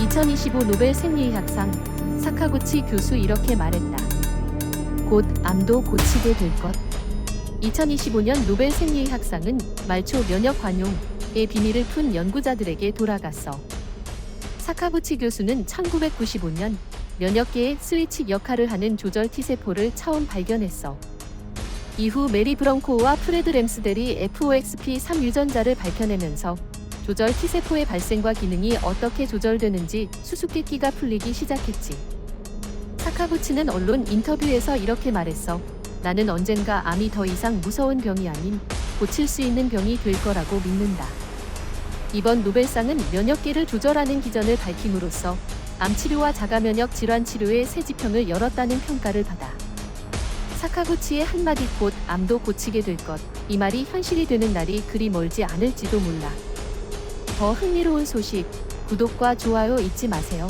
2025 노벨 생리학상 사카구치 교수 이렇게 말했다. 곧 암도 고치게 될 것. 2025년 노벨 생리학상은 말초 면역 관용의 비밀을 푼 연구자들에게 돌아갔어. 사카구치 교수는 1995년 면역계의 스위치 역할을 하는 조절 T세포를 처음 발견했어. 이후 메리 브런코와 프레드 램스델이 FOXP3 유전자를 밝혀내면서 조절 T세포의 발생과 기능이 어떻게 조절되는지 수수께끼가 풀리기 시작했지. 사카구치는 언론 인터뷰에서 이렇게 말했어. 나는 언젠가 암이 더 이상 무서운 병이 아닌 고칠 수 있는 병이 될 거라고 믿는다. 이번 노벨상은 면역계를 조절하는 기전을 밝힘으로써 암 치료와 자가 면역 질환 치료의 새 지평을 열었다는 평가를 받아. 사카구치의 한마디 곧 암도 고치게 될 것. 이 말이 현실이 되는 날이 그리 멀지 않을지도 몰라. 더 흥미로운 소식, 구독과 좋아요 잊지 마세요.